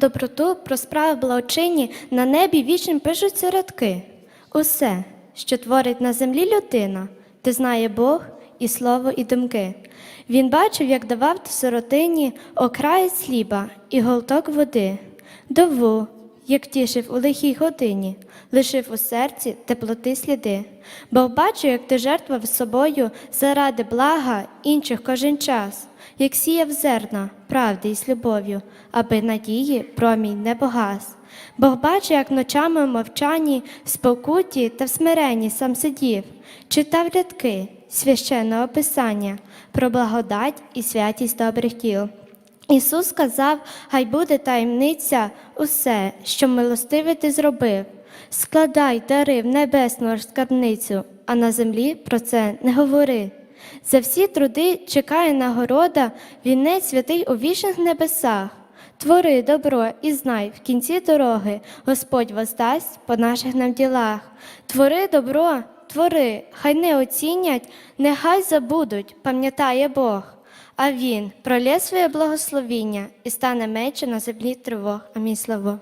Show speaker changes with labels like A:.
A: Доброту про справи благочинні на небі вічним пишуться рядки. Усе, що творить на землі людина, ти знає Бог і слово, і думки. Він бачив, як давав сиротині окраєць хліба і голток води, дову, як тішив у лихій годині, лишив у серці теплоти сліди. Бог бачив, як ти жертвував собою заради блага інших кожен час, як сіяв зерна правди і з любов'ю, аби надії промінь не погас. Бог бачив, як ночами в мовчанні, в спокуті та в смиренні сам сидів, читав рядки священного писання про благодать і святість добрих діл. Ісус сказав, хай буде таємниця усе, що милостиве ти зробив. Складай дари в небесну скарбницю, а на землі про це не говори. За всі труди чекає нагорода, вінець святий у вічних небесах. Твори добро і знай в кінці дороги Господь воздасть по наших нам ділах. Твори добро, твори, хай не оцінять, нехай забудуть, пам'ятає Бог. А він пролє своє благословіння і стане менше на землі тривог. Амінь слава.